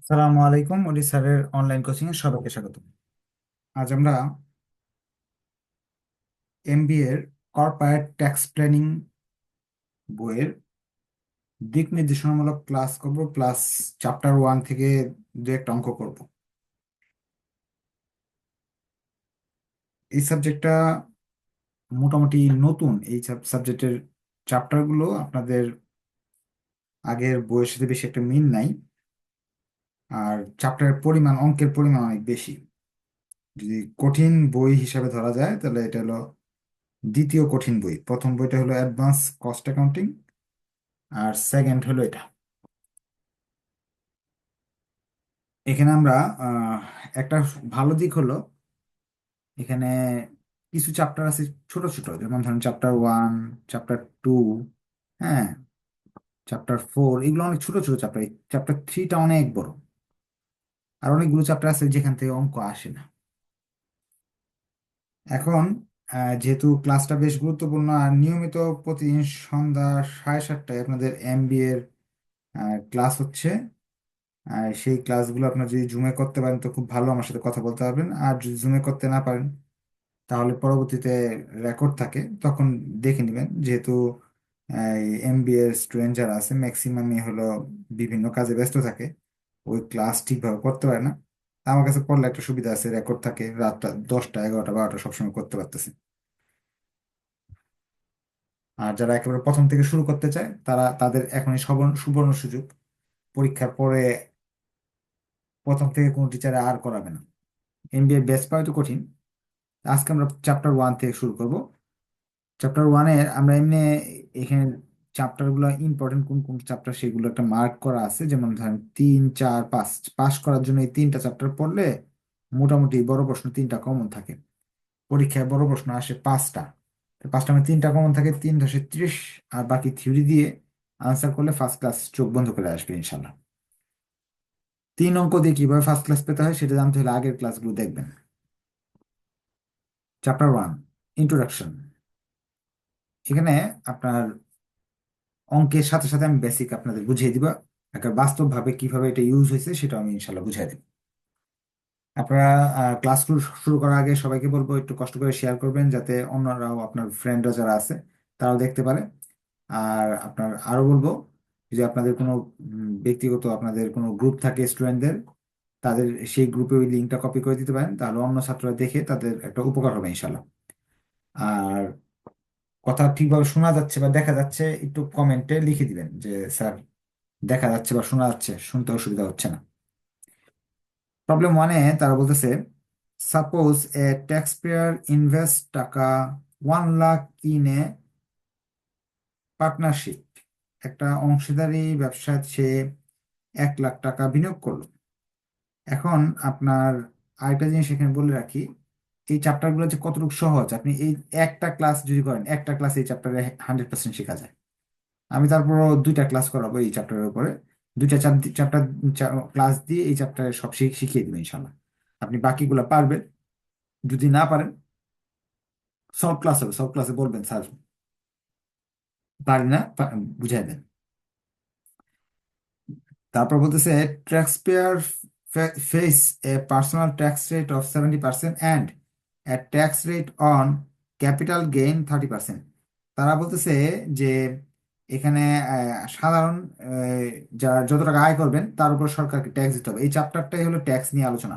আসসালামু আলাইকুম ওলি স্যারের অনলাইন কোচিং এ সবাইকে স্বাগত। আজ আমরা এমবিএ এর কর্পোরেট ট্যাক্স প্ল্যানিং বইয়ের দিক নির্দেশনামূলক ক্লাস করব প্লাস চ্যাপ্টার ওয়ান থেকে দু একটা অঙ্ক করব। এই সাবজেক্টটা মোটামুটি নতুন, এই সাবজেক্টের চ্যাপ্টারগুলো আপনাদের আগের বইয়ের সাথে বেশি একটা মিল নাই। আর চ্যাপ্টারের পরিমাণ, অঙ্কের পরিমাণ অনেক বেশি। যদি কঠিন বই হিসাবে ধরা যায়, তাহলে এটা হলো দ্বিতীয় কঠিন বই। প্রথম বইটা হলো অ্যাডভান্স কস্ট অ্যাকাউন্টিং আর সেকেন্ড হলো এটা। এখানে আমরা একটা ভালো দিক হলো, এখানে কিছু চ্যাপ্টার আছে ছোট ছোট, যেমন ধরেন চ্যাপ্টার ওয়ান চ্যাপ্টার টু হ্যাঁ চ্যাপ্টার ফোর এগুলো অনেক ছোট ছোট চ্যাপ্টার চ্যাপ্টার থ্রিটা অনেক বড়। আর অনেকগুলো চ্যাপ্টার আছে যেখান থেকে অঙ্ক আসে না। এখন যেহেতু ক্লাসটা বেশ গুরুত্বপূর্ণ, আর নিয়মিত প্রতিদিন সন্ধ্যা সাড়ে সাতটায় আপনাদের এমবিএ এর ক্লাস হচ্ছে। আর সেই ক্লাসগুলো আপনার যদি জুমে করতে পারেন, তো খুব ভালো আমার সাথে কথা বলতে পারবেন। আর যদি জুমে করতে না পারেন, তাহলে পরবর্তীতে রেকর্ড থাকে, তখন দেখে নেবেন। যেহেতু এম এমবিএ স্টুডেন্ট যারা আছে ম্যাক্সিমামই হলো বিভিন্ন কাজে ব্যস্ত থাকে। ওই ক্লাস ঠিকভাবে করতে পারে না। আমার কাছে পড়লে একটা সুবিধা আছে রেকর্ড থাকে, রাতটা দশটা, এগারোটা, বারোটা সবসময় করতে পারতেছে। আর যারা একেবারে প্রথম থেকে শুরু করতে চায়, তারা তাদের এখনই সবর্ণ সুযোগ। পরীক্ষার পরে প্রথম থেকে কোনো টিচারে আর করাবে না। এমবিএ বেস পাওয়া তো কঠিন। আজকে আমরা চ্যাপ্টার ওয়ান থেকে শুরু করব। চ্যাপ্টার ওয়ানের আমরা এমনি এখানে চ্যাপ্টারগুলো ইম্পর্টেন্ট কোন কোন চ্যাপ্টার সেগুলো একটা মার্ক করা আছে। যেমন ধরেন তিন, চার, পাঁচ। পাস করার জন্য এই তিনটা চ্যাপ্টার পড়লে মোটামুটি বড় প্রশ্ন তিনটা কমন থাকে। পরীক্ষায় বড় প্রশ্ন আসে পাঁচটা। পাঁচটা মানে তিনটা কমন থাকে, তিন দশে ত্রিশ। আর বাকি থিওরি দিয়ে আনসার করলে ফার্স্ট ক্লাস চোখ বন্ধ করে আসবে ইনশাল্লাহ তিন অঙ্ক দিয়ে কীভাবে ফার্স্ট ক্লাস পেতে হয় সেটা জানতে হলে আগের ক্লাসগুলো দেখবেন। চ্যাপ্টার ওয়ান ইন্ট্রোডাকশন এখানে আপনার অঙ্কের সাথে সাথে আমি বেসিক আপনাদের বুঝিয়ে দিব। একটা বাস্তবভাবে কীভাবে এটা ইউজ হয়েছে সেটা আমি ইনশাল্লাহ বুঝিয়ে দেব। আপনারা ক্লাস শুরু করার আগে সবাইকে বলব, একটু কষ্ট করে শেয়ার করবেন যাতে অন্যরাও আপনার ফ্রেন্ডরা যারা আছে, তারাও দেখতে পারে। আর আপনার আরও বলব যে আপনাদের কোনো ব্যক্তিগত আপনাদের কোনো গ্রুপ থাকে স্টুডেন্টদের তাদের সেই গ্রুপে ওই লিঙ্কটা কপি করে দিতে পারেন। তাহলে অন্য ছাত্ররা দেখে তাদের একটা উপকার হবে ইনশাল্লাহ আর কথা ঠিকভাবে শোনা যাচ্ছে বা দেখা যাচ্ছে, একটু কমেন্টে লিখে দিবেন যে, স্যার, দেখা যাচ্ছে বা শোনা যাচ্ছে, শুনতে অসুবিধা হচ্ছে না। প্রবলেম ওয়ানে তারা বলতেছে suppose a tax payer invest taka one lakh in a partnership একটা অংশীদারি ব্যবসায় সে এক লাখ টাকা বিনিয়োগ করল। এখন আপনার আরেকটা জিনিস এখানে বলে রাখি এই চ্যাপ্টারগুলো যে কতটুকু সহজ, আপনি এই একটা ক্লাস যদি করেন, একটা ক্লাস এই চ্যাপ্টারে হান্ড্রেড পার্সেন্ট শেখা যায়। আমি তারপরও দুইটা ক্লাস করাবো এই চ্যাপ্টারের উপরে। দুইটা চ্যাপ্টার ক্লাস দিয়ে এই চ্যাপ্টারে সব শিখ- শিখিয়ে দেবো ইনশাল্লাহ আপনি বাকিগুলো পারবেন। যদি না পারেন সব ক্লাস হবে সব ক্লাসে বলবেন, স্যার, পারি না বুঝাই দেন। তারপর বলতেছে tax payer face a personal tax rate of seventy percent and a tax rate on capital gain thirty percent তারা বলতেছে যে এখানে সাধারণ যারা যত টাকা আয় করবেন, তার উপর সরকারকে ট্যাক্স দিতে হবে। এই চ্যাপ্টারটাই হলো ট্যাক্স নিয়ে আলোচনা।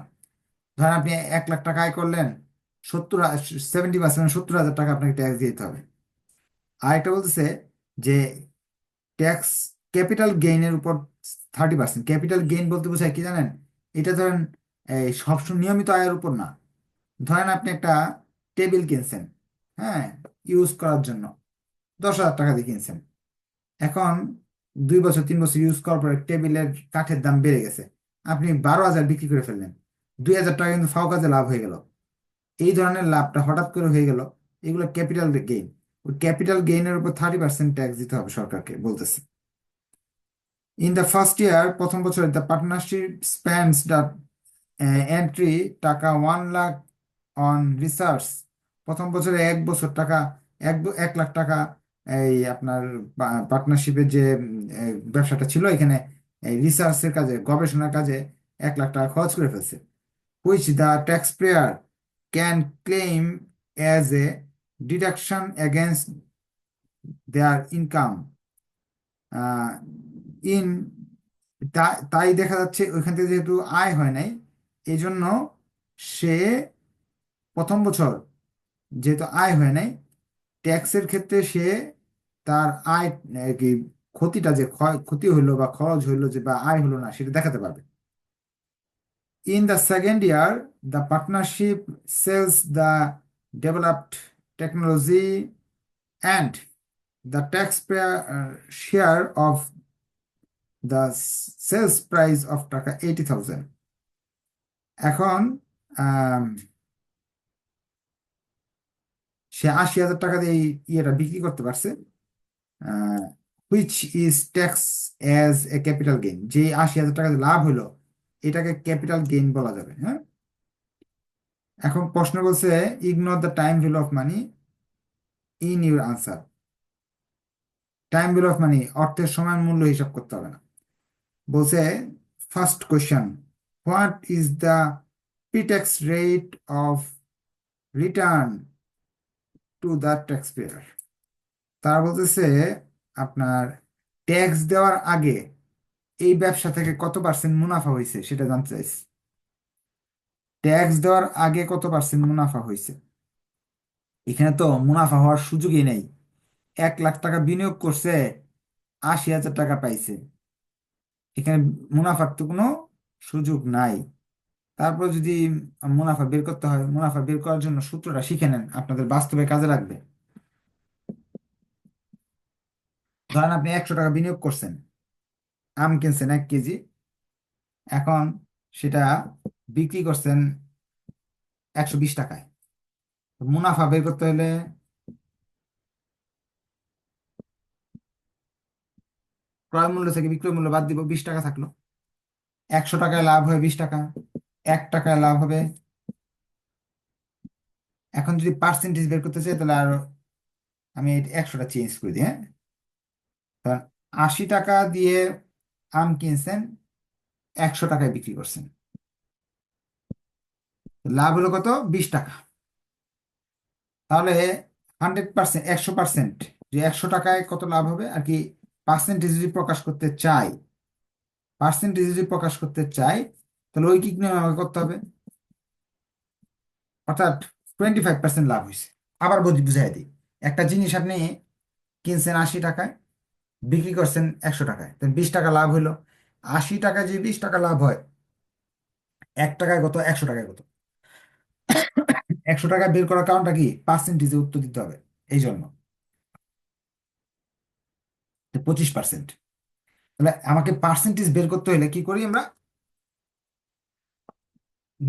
ধরেন আপনি এক লাখ টাকা আয় করলেন, সত্তর সেভেন্টি পার্সেন্ট সত্তর হাজার টাকা আপনাকে ট্যাক্স দিতে হবে। আর একটা বলতেছে যে ট্যাক্স ক্যাপিটাল গেইনের উপর থার্টি পার্সেন্ট ক্যাপিটাল গেইন বলতে বোঝায় কি জানেন? এটা ধরেন সবসময় নিয়মিত আয়ের উপর না। ধরেন আপনি একটা টেবিল কিনছেন হ্যাঁ ইউজ করার জন্য দশ হাজার টাকা দিয়ে কিনছেন। এখন দুই বছর, তিন বছর ইউজ করার পরে টেবিলের কাঠের দাম বেড়ে গেছে। আপনি বারো হাজার বিক্রি করে ফেললেন। দুই হাজার টাকা কিন্তু ফাও কাজে লাভ হয়ে গেল। এই ধরনের লাভটা হঠাৎ করে হয়ে গেল। এগুলো ক্যাপিটাল গেইন। ওই ক্যাপিটাল গেইনের উপর থার্টি পার্সেন্ট ট্যাক্স দিতে হবে সরকারকে বলতেছে। ইন দ্য ফার্স্ট ইয়ার প্রথম বছরে the partnership spends the entry taka one lakh on research প্রথম বছরে এক বছর টাকা, এক এক লাখ টাকা এই আপনার পার্টনারশিপের যে ব্যবসাটা ছিল এখানে, এই রিসার্চের কাজে, গবেষণার কাজে এক লাখ টাকা খরচ করে ফেলছে। Which the tax payer can claim as a deduction against their income in তাই দেখা যাচ্ছে ওইখান থেকে যেহেতু আয় হয় নাই এই জন্য সে প্রথম বছর যেহেতু আয় হয় নাই ট্যাক্সের ক্ষেত্রে সে তার আয় কি ক্ষতিটা যে ক্ষতি হইল বা খরচ হইল যে বা আয় হলো না সেটা দেখাতে পারবে। In the second year the partnership sells the developed technology and the tax share of the sales price of taka eighty thousand এখন আম, সে আশি হাজার টাকা দিয়ে এই ইয়েটা বিক্রি করতে পারছে which is tax as a capital gain যে আশি হাজার টাকা লাভ হলো, এটাকে ক্যাপিটাল গেইন বলা যাবে হ্যাঁ? এখন প্রশ্ন বলছে ignore the time value of money in your answer time value of money অর্থের সময় মূল্য হিসাব করতে হবে না। বলছে first question what is the pretax rate of return to the tax payer তারা বলতেছে, আপনার ট্যাক্স দেওয়ার আগে এই ব্যবসা থেকে কত পার্সেন্ট মুনাফা হয়েছে সেটা জানতে চাইছি। ট্যাক্স দেওয়ার আগে কত পার্সেন্ট মুনাফা হয়েছে এখানে তো মুনাফা হওয়ার সুযোগই নেই। এক লাখ টাকা বিনিয়োগ করছে, আশি হাজার টাকা পাইছে। এখানে মুনাফার তো কোনো সুযোগ নাই। তারপর যদি মুনাফা বের করতে হয়, মুনাফা বের করার জন্য সূত্রটা শিখে নেন, আপনাদের বাস্তবে কাজে লাগবে। ধরেন আপনি একশো টাকা বিনিয়োগ করছেন, আম কিনছেন এক কেজি, এখন সেটা বিক্রি করছেন একশো বিশ টাকায়। মুনাফা বের করতে হলে ক্রয় মূল্য থেকে বিক্রয় মূল্য বাদ দিব, বিশ টাকা থাকল। একশো টাকায় লাভ হয় বিশ টাকা। এক টাকায় লাভ হবে। এখন যদি পার্সেন্টেজ বের করতে চাই, তাহলে আরও আমি একশোটা চেঞ্জ করে দিই হ্যাঁ? আশি টাকা দিয়ে আম কিনছেন, একশো টাকায় বিক্রি করছেন। লাভ হলো কত? বিশ টাকা। তাহলে হান্ড্রেড পার্সেন্ট একশো পার্সেন্ট যে একশো টাকায় কত লাভ হবে? আর কি পার্সেন্টেজ যদি প্রকাশ করতে চাই পার্সেন্টেজ যদি প্রকাশ করতে চাই তাহলে ওই কি নিয়ম আমাকে করতে হবে। অর্থাৎ টোয়েন্টি ফাইভ পার্সেন্ট লাভ হয়েছে। আবার বুঝাই দিই। একটা জিনিস আপনি কিনছেন আশি টাকায়, বিক্রি করছেন একশো টাকায়। তো বিশ টাকা লাভ হইল আশি টাকায় যদি বিশ টাকা লাভ হয়, এক টাকায় কত? একশো টাকায় কত? একশো টাকা বের করার কারণটা কি? পার্সেন্টেজে উত্তর দিতে হবে। এই জন্য। পঁচিশ পার্সেন্ট তাহলে আমাকে পার্সেন্টেজ বের করতে হলে কি করি আমরা?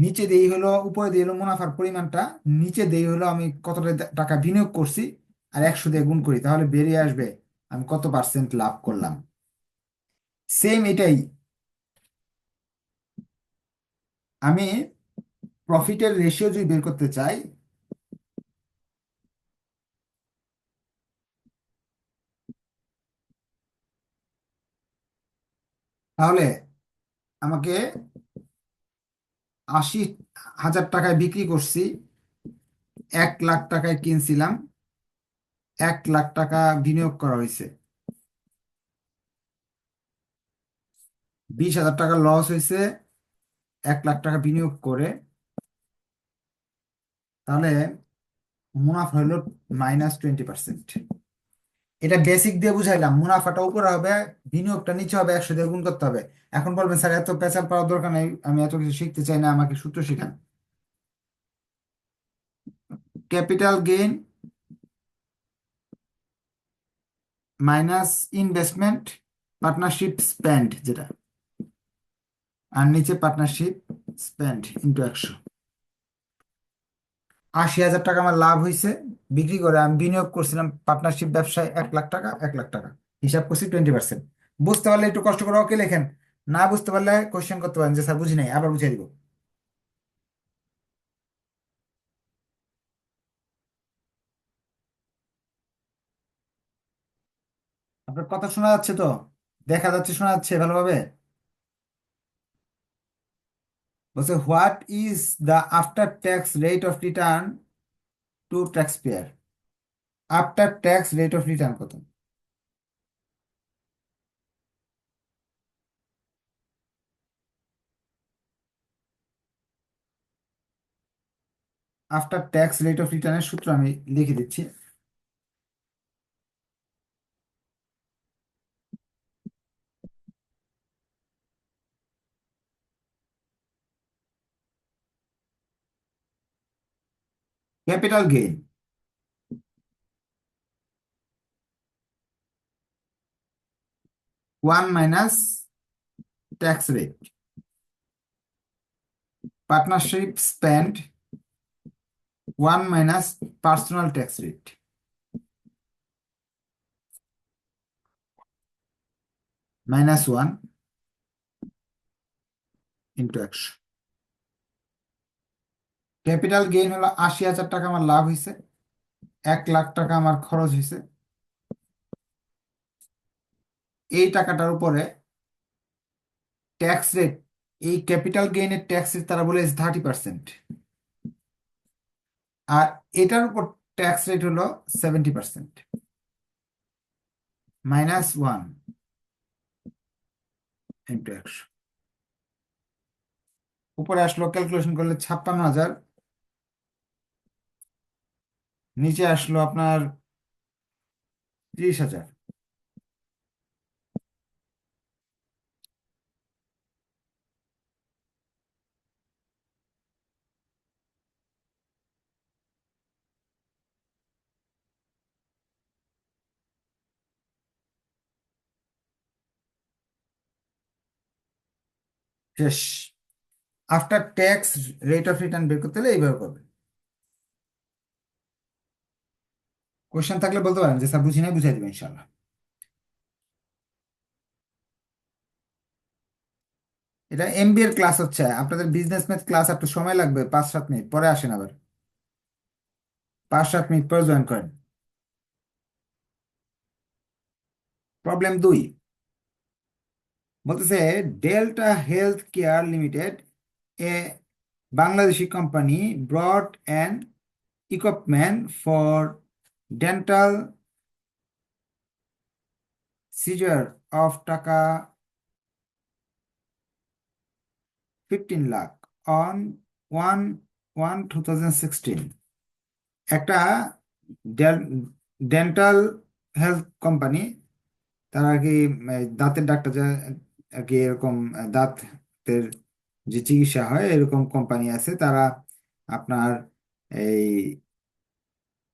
নিচে দেই হলো, উপরে দিয়ে হলো মুনাফার পরিমাণটা, নিচে দেই হলো আমি কতটা টাকা বিনিয়োগ করছি আর একশো দিয়ে গুণ করি, তাহলে বেরিয়ে আসবে, আমি কত পার্সেন্ট লাভ করলাম? সেম এটাই। আমি প্রফিটের রেশিও যদি বের করতে চাই, তাহলে আমাকে আশি হাজার টাকায় বিক্রি করছি, এক লাখ টাকায় কিনছিলাম, এক লাখ টাকা বিনিয়োগ করা হয়েছে। বিশ হাজার টাকা লস হয়েছে, এক লাখ টাকা বিনিয়োগ করে। তাহলে মুনাফা হলো মাইনাস টোয়েন্টি পার্সেন্ট এটা বেসিক দিয়ে বুঝাইলাম। মুনাফাটা উপরে হবে, বিনিয়োগটা নিচে হবে, একশো দিয়ে গুণ করতে হবে। এখন বলবেন, স্যার, এত পেঁচাল পাওয়ার দরকার নেই, আমি এত কিছু শিখতে চাই না, আমাকে সূত্র শেখান। Capital gain minus investment partnership spend, যেটা। আর নিচে পার্টনারশিপ স্পেন্ড ইন্টু একশো। আশি হাজার টাকা আমার লাভ হয়েছে বিক্রি করে আমি বিনিয়োগ করছিলাম পার্টনারশিপ ব্যবসায় এক লাখ টাকা, এক লাখ টাকা। হিসাব করছি টোয়েন্টি পার্সেন্ট বুঝতে পারলে একটু কষ্ট করে ওকে লেখেন। না বুঝতে পারলে কোশ্চেন করতে পারেন যে, স্যার, বুঝি নাই, আবার বুঝিয়ে দিব। আপনার কথা শোনা যাচ্ছে তো? দেখা যাচ্ছে, শোনা যাচ্ছে ভালোভাবে? বলছে, what is the after tax rate of return to tax payer after tax rate of return কত? আফটার ট্যাক্স রেট অফ রিটার্নের সূত্র আমি লিখে দিচ্ছি। capital gain. One minus tax rate. Partnership spent one minus personal tax rate. Minus one into action. Capital gain হলো আশি হাজার টাকা আমার লাভ হয়েছে এক লাখ টাকা আমার খরচ হয়েছে এই টাকাটার উপরে ট্যাক্স রেট এই ক্যাপিটাল গেইনের ট্যাক্স রেট তারা বলে থার্টি পার্সেন্ট আর এটার উপর ট্যাক্স রেট হলো সেভেন্টি পার্সেন্ট মাইনাস ওয়ান উপরে আসলো ক্যালকুলেশন করলে ছাপ্পান্ন হাজার নিচে আসলো আপনার ত্রিশ হাজার। শেষ। After tax rate of return বের করতে হলে এইভাবে করবে কোশ্চেন থাকলে বলতে পারেন যে স্যার বুঝি নাই বুঝাই দেবেন ইনশাল্লাহ এটা এমবিএর ক্লাস হচ্ছে। আপনাদের বিজনেস ম্যাথ ক্লাস একটু সময় লাগবে পাঁচ সাত মিনিট, পরে আসেন আবার। পাঁচ সাত মিনিট পরে জয়েন করেন। প্রবলেম দুই। বলতেছে Delta Health Care Limited a Bangladeshi company bought and equipment for dental scissor of taka fifteen lakh on one one two thousand sixteen একটা ডেন্টাল হেলথ কোম্পানি তারা আর কি দাঁতের ডাক্তার যা, আর কি, এরকম দাঁতের যে চিকিৎসা হয়, এরকম কোম্পানি আছে, তারা আপনার এই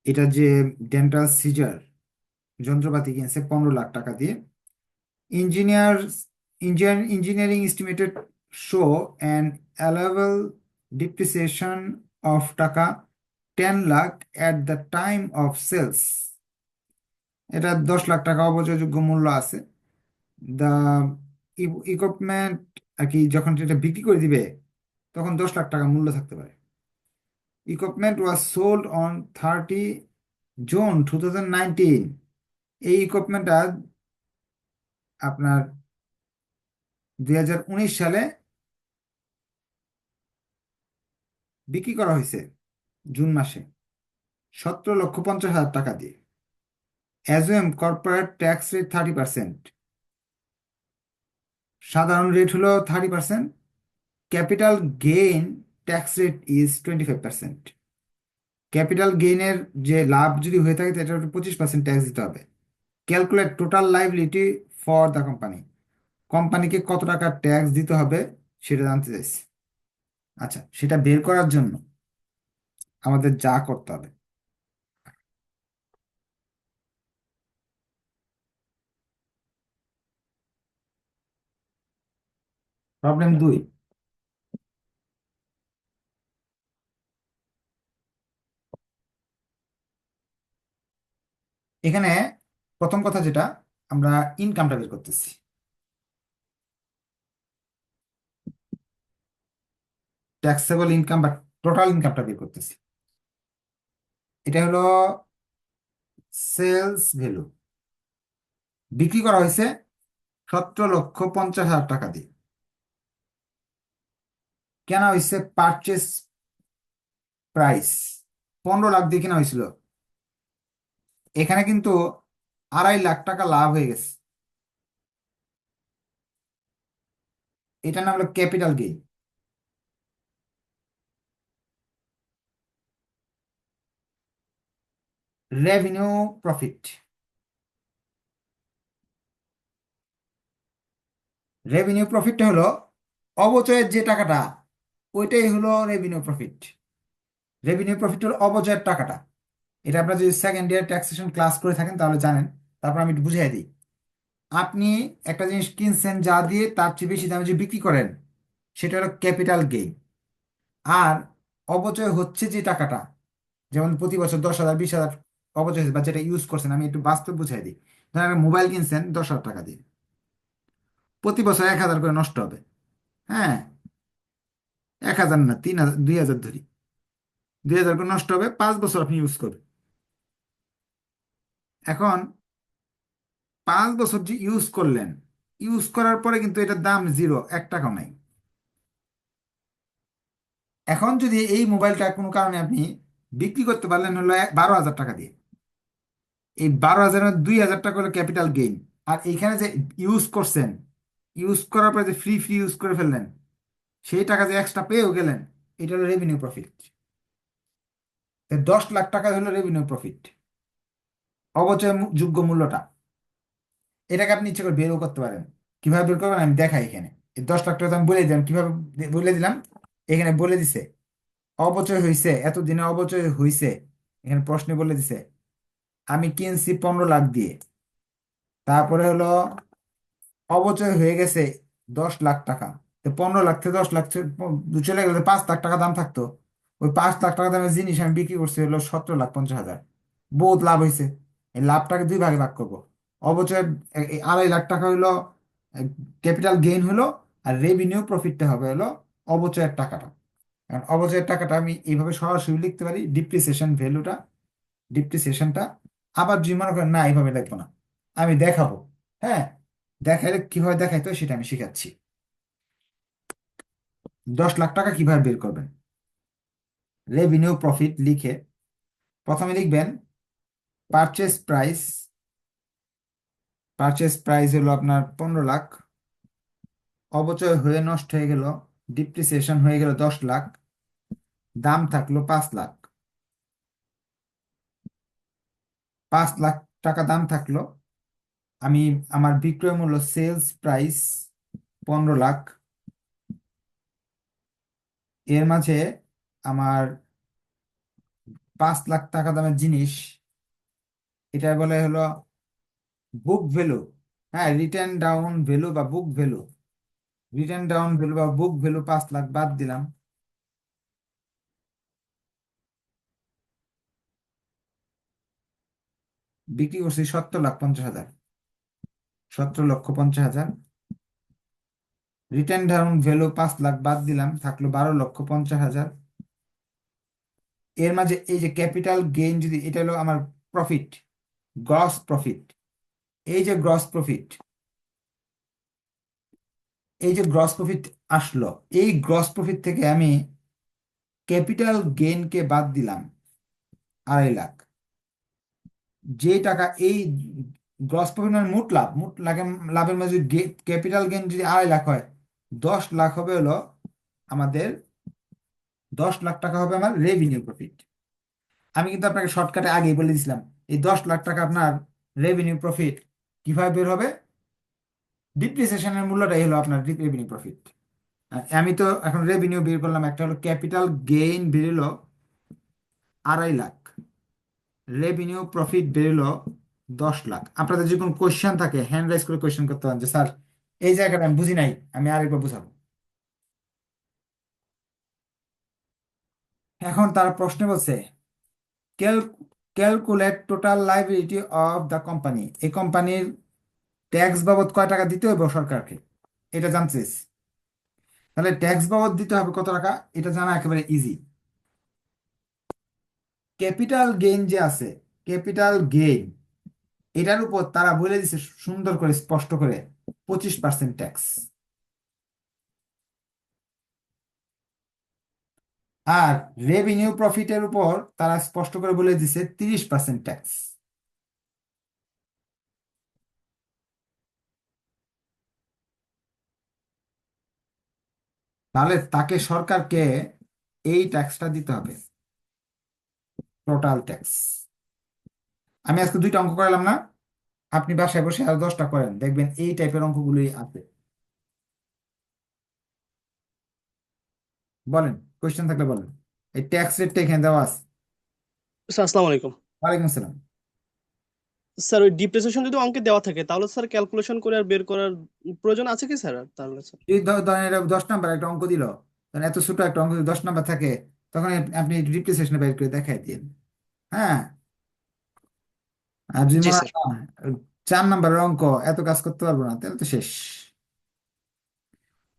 এটা যে ডেন্টাল সিজার যন্ত্রপাতি কিনছে পনেরো লাখ টাকা দিয়ে। Engineer engineer engineering estimated show and allowable depreciation of taka ten lakh at the time of sales এটা দশ লাখ টাকা অবচয়যোগ্য মূল্য আছে। দ্য ইকুইপমেন্ট আর কি যখন এটা বিক্রি করে দিবে, তখন দশ লাখ টাকা মূল্য থাকতে পারে। Equipment was sold on thirty June two thousand nineteen এই ইকুইপমেন্টটা আপনার দু হাজার উনিশ সালে বিক্রি করা হয়েছে জুন মাসে, সতেরো লক্ষ পঞ্চাশ হাজার টাকা দিয়ে। Assume corporate tax rate thirty percent সাধারণ রেট হলো thirty percent capital gain tax rate is twenty five percent capital গেইনের যে লাভ যদি হয়ে থাকে এটা পঁচিশ পার্সেন্ট ট্যাক্স দিতে হবে। Calculate total liability for the company কোম্পানিকে কত টাকা ট্যাক্স দিতে হবে, সেটা জানতে চাইছি। আচ্ছা সেটা বের করার জন্য আমাদের যা করতে হবে। প্রবলেম দুই। এখানে প্রথম কথা যেটা, আমরা ইনকামটা বের করতেছি। ট্যাক্সেবল ইনকাম বা টোটাল ইনকামটা বের করতেছি। এটা হলো সেলস ভ্যালু বিক্রি করা হয়েছে সতেরো লক্ষ পঞ্চাশ হাজার টাকা দিয়ে। কেনা হয়েছে পারচেস প্রাইস পনেরো লাখ দিয়ে কেনা হয়েছিল এখানে কিন্তু আড়াই লাখ টাকা লাভ হয়ে গেছে। এটার নাম হলো capital gain. Revenue profit. Revenue প্রফিটটা হলো অবচয়ের যে টাকাটা, ওইটাই হলো রেভিনিউ প্রফিট। রেভিনিউ প্রফিট হলো অবচয়ের টাকাটা। এটা আপনারা যদি সেকেন্ড ইয়ার ট্যাক্সেশন ক্লাস করে থাকেন তাহলে জানেন। তারপর আমি একটু বুঝিয়ে দিই। আপনি একটা জিনিস কিনছেন যা দিয়ে তার চেয়ে বেশি দামে যে বিক্রি করেন, সেটা হলো ক্যাপিটাল গেইন আর অপচয় হচ্ছে যে টাকাটা, যেমন প্রতি বছর দশ হাজার, বিশ হাজার অপচয় হচ্ছে বা যেটা ইউজ করছেন, আমি একটু বাস্তব বুঝাই দিই। ধরেন একটা মোবাইল কিনছেন দশ হাজার টাকা দিয়ে। প্রতি বছর এক হাজার করে নষ্ট হবে। হ্যাঁ এক হাজার না, তিন হাজার, দুই হাজার ধরি। দুই হাজার করে নষ্ট হবে, পাঁচ বছর আপনি ইউজ করবেন। এখন পাঁচ বছর যে ইউজ করলেন ইউজ করার পরে কিন্তু এটার দাম জিরো এক টাকাও নাই। এখন যদি এই মোবাইলটা কোনো কারণে আপনি বিক্রি করতে পারলেন হলো বারো হাজার টাকা দিয়ে। এই বারো হাজারের দুই হাজার টাকা হলো ক্যাপিটাল গেইন আর এইখানে যে ইউজ করছেন ইউজ করার পরে যে ফ্রি ফ্রি ইউজ করে ফেললেন, সেই টাকা যে এক্সট্রা পেয়েও গেলেন, এটা হলো রেভিনিউ প্রফিট দশ লাখ টাকা হলো রেভিনিউ প্রফিট অবচয় যোগ্য মূল্যটা। এটাকে আপনি ইচ্ছে করে বেরও করতে পারেন। কীভাবে বের করবেন আমি দেখাই এখানে। দশ লাখ টাকা আমি বলে দিলাম। কীভাবে বলে দিলাম? এখানে বলে দিছে অপচয় হয়েছে এতদিনে অপচয় হয়েছে এখানে প্রশ্নে বলে দিছে, আমি কিনছি পনেরো লাখ দিয়ে। তারপরে হলো অপচয় হয়ে গেছে দশ লাখ টাকা। তো পনেরো লাখ থেকে দশ লাখ চলে গেলে পাঁচ লাখ টাকা দাম থাকতো। ওই পাঁচ লাখ টাকা দামের জিনিস আমি বিক্রি করছি হলো সতেরো লাখ পঞ্চাশ হাজার। বহুত লাভ হয়েছে এই লাভটাকে দুই ভাগে ভাগ করব। অবচয় আড়াই লাখ টাকা হলো ক্যাপিটাল গেইন হলো আর রেভিনিউ প্রফিটটা হবে হলো অবচয়ের টাকাটা। কারণ অবচয়ের টাকাটা আমি এইভাবে সরাসরি লিখতে পারি ডিপ্রিসিয়েশন ভ্যালুটা ডিপ্রিসিয়েশনটা আবার যদি মনে করেন, না, এইভাবে লিখব না, আমি দেখাবো। হ্যাঁ দেখাইলে কীভাবে দেখাইতে হয় সেটা আমি শিখাচ্ছি। দশ লাখ টাকা কীভাবে বের করবেন? রেভিনিউ প্রফিট লিখে প্রথমে লিখবেন পারচেস প্রাইস পারচেস প্রাইস হলো আপনার পনেরো লাখ। অবচয় হয়ে নষ্ট হয়ে গেল ডিপ্রিসিয়েশন হয়ে গেল দশ লাখ। দাম থাকল পাঁচ লাখ। পাঁচ লাখ টাকা দাম থাকল। আমি আমার বিক্রয় মূল্য সেলস প্রাইস পনেরো লাখ। এর মাঝে আমার পাঁচ লাখ টাকা দামের জিনিস এটা বলে হলো বুক ভ্যালু হ্যাঁ রিটার্ন ডাউন ভ্যালু বা book value written down value বা বুক ভ্যালু পাঁচ লাখ বাদ দিলাম। বিক্রি করছি সত্তর লাখ পঞ্চাশ হাজার সতেরো লক্ষ পঞ্চাশ হাজার। রিটার্ন ডাউন ভ্যালু পাঁচ লাখ বাদ দিলাম, থাকল বারো লক্ষ পঞ্চাশ হাজার। এর মাঝে এই যে ক্যাপিটাল গেইন যদি, এটা হলো আমার প্রফিট গ্রস প্রফিট এই যে গ্রস প্রফিট এই যে গ্রস প্রফিট আসলো, এই গ্রস প্রফিট থেকে আমি ক্যাপিটাল গেইনকে বাদ দিলাম আড়াই লাখ। যে টাকা এই গ্রস প্রফিট মানে মোট লাভ, মোট লাভের লাভের মধ্যে ক্যাপিটাল গেইন যদি আড়াই লাখ হয়, দশ লাখ হবে হলো আমাদের, দশ লাখ টাকা হবে আমার রেভিনিউ প্রফিট আমি কিন্তু আপনাকে শর্টকাটে আগেই বলে দিয়েছিলাম এই দশ লাখ টাকা আপনার রেভিনিউ প্রফিট কীভাবে বের হবে? ডিপ্রিসিয়েশনের মূল্যটাই হলো আপনার রেভিনিউ প্রফিট আমি তো এখন রেভিনিউ বের করলাম, একটা হলো ক্যাপিটাল গেইন বেরোলো আড়াই লাখ। রেভিনিউ প্রফিট বেরোলো দশ লাখ। আপনাদের যে কোনো কোয়েশ্চেন থাকে হ্যান্ড রাইজ করে কোয়েশ্চেন করতে পারেন যে, স্যার, এই জায়গাটা আমি বুঝি নাই, আমি আরেকবার বুঝাবো। এখন তার প্রশ্ন বলছে calculate total liability of the company এই কোম্পানির ট্যাক্স বাবদ কয় টাকা দিতে হবে সরকারকে? এটা জানছিস তাহলে ট্যাক্স বাবদ দিতে হবে কত টাকা? এটা জানা একেবারে ইজি ক্যাপিটাল গেইন যে আছে ক্যাপিটাল গেইন এটার উপর তারা বলে দিছে সুন্দর করে, স্পষ্ট করে, পঁচিশ পার্সেন্ট ট্যাক্স আর রেভিনিউ প্রফিটের উপর তারা স্পষ্ট করে বলে দিছে তিরিশ পার্সেন্ট ট্যাক্স তাহলে তাকে সরকারকে এই ট্যাক্সটা দিতে হবে টোটাল ট্যাক্স আমি আজকে দুইটা অঙ্ক করালাম না, আপনি বাসায় বসে আর দশটা করেন, দেখবেন এই টাইপের অঙ্কগুলোই আছে। বলেন। কোয়েশ্চেন থাকলে বলেন। এই ট্যাক্স রেটটা এখানে দেওয়া আছে। স্যার আসসালামু আলাইকুম। ওয়ালাইকুম আসসালাম। স্যার ওই ডিপ্রিসিয়েশন যদি অঙ্কে দেওয়া থাকে তাহলে স্যার ক্যালকুলেশন করে আর বের করার প্রয়োজন আছে কি স্যার? তাহলে স্যার। ধরেন এটা দশ নাম্বার একটা অঙ্ক দিল। তখন এত ছোট একটা অঙ্ক যদি দশ নাম্বার থাকে তখন আপ- আপনি ডিপ্রিসিয়েশনে বের করে দেখাই দিন হ্যাঁ? আর যদি জি মনে স্যার। না, চার নাম্বারের অঙ্ক এত কাজ করতে পারব না তাহলে তো শেষ।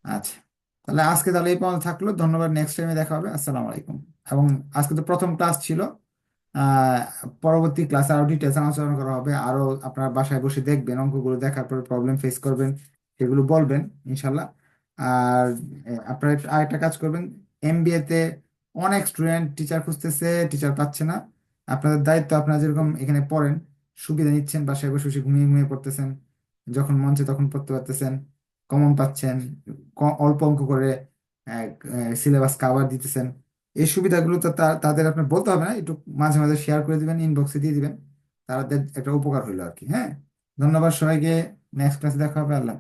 আচ্ছা। তাহলে আজকে তাহলে এই পর্যন্ত থাকল। ধন্যবাদ নেক্সট টাইমে দেখা হবে। আসসালামু আলাইকুম। এবং আজকে তো প্রথম ক্লাস ছিল। পরবর্তী ক্লাসে আরও ডিটেলস আলোচনা করা হবে। আরও আপনারা বাসায় বসে দেখবেন, অঙ্কগুলো দেখার পর প্রবলেম ফেস করবেন, সেগুলো বলবেন ইনশাল্লাহ আর আপনারা আরেকটা কাজ করবেন। এমবিএ তে অনেক স্টুডেন্ট টিচার খুঁজতেছে টিচার পাচ্ছে না। আপনাদের দায়িত্ব, আপনারা যেরকম এখানে পড়েন, সুবিধা নিচ্ছেন, বাসায় বসে বসে ঘুমিয়ে ঘুমিয়ে পড়তেছেন, যখন চায় তখন পড়তে পারতেছেন। কমন পাচ্ছেন অল্প অঙ্ক করে সিলেবাস কাভার দিতেছেন। এই সুবিধাগুলো তো তাদের আপনার বলতে হবে না, একটু মাঝে মাঝে শেয়ার করে দিবেন ইনবক্সে দিয়ে দিবেন। তাদের একটা উপকার হইল আর কি হ্যাঁ? ধন্যবাদ সবাইকে নেক্সট ক্লাসে দেখা হবে, আল্লাহ।